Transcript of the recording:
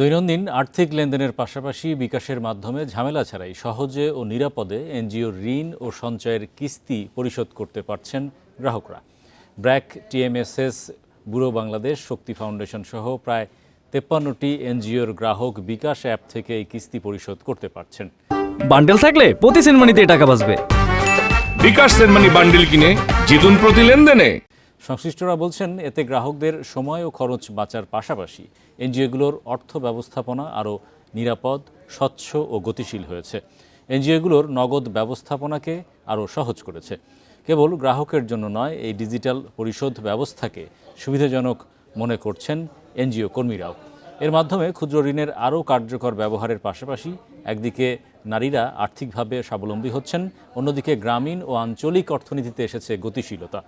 দৈনন্দিন আর্থিক লেনদেনের পাশাপাশি বিকাশের মাধ্যমে ঝামেলা ছাড়াই সহজে ও নিরাপদে এনজিওর ঋণ ও সঞ্চয়ের কিস্তি পরিশোধ করতে পারছেন গ্রাহকরা। ব্র্যাক টিএমএসএস ব্যুরো বাংলাদেশ শক্তি ফাউন্ডেশন সহ প্রায় তেপ্পান্নটি এনজিওর গ্রাহক বিকাশ অ্যাপ থেকে এই কিস্তি পরিশোধ করতে পারছেন। বান্ডেল থাকলে প্রতি সেনমানিতে টাকা বাঁচবে। বিকাশ সেনমানি বান্ডেল কিনে জিতুন প্রতি লেনদেনে। সংশ্লিষ্টরা বলছেন, এতে গ্রাহকদের সময় ও খরচ বাঁচার পাশাপাশি এনজিওগুলোর অর্থ ব্যবস্থাপনা আরও নিরাপদ, স্বচ্ছ ও গতিশীল হয়েছে। এনজিওগুলোর নগদ ব্যবস্থাপনাকে আরও সহজ করেছে। কেবল গ্রাহকের জন্য নয়, এই ডিজিটাল পরিশোধ ব্যবস্থাকে সুবিধাজনক মনে করছেন এনজিও কর্মীরাও। এর মাধ্যমে ক্ষুদ্র ঋণের আরও কার্যকর ব্যবহারের পাশাপাশি একদিকে নারীরা আর্থিকভাবে স্বাবলম্বী হচ্ছেন, অন্যদিকে গ্রামীণ ও আঞ্চলিক অর্থনীতিতে এসেছে গতিশীলতা।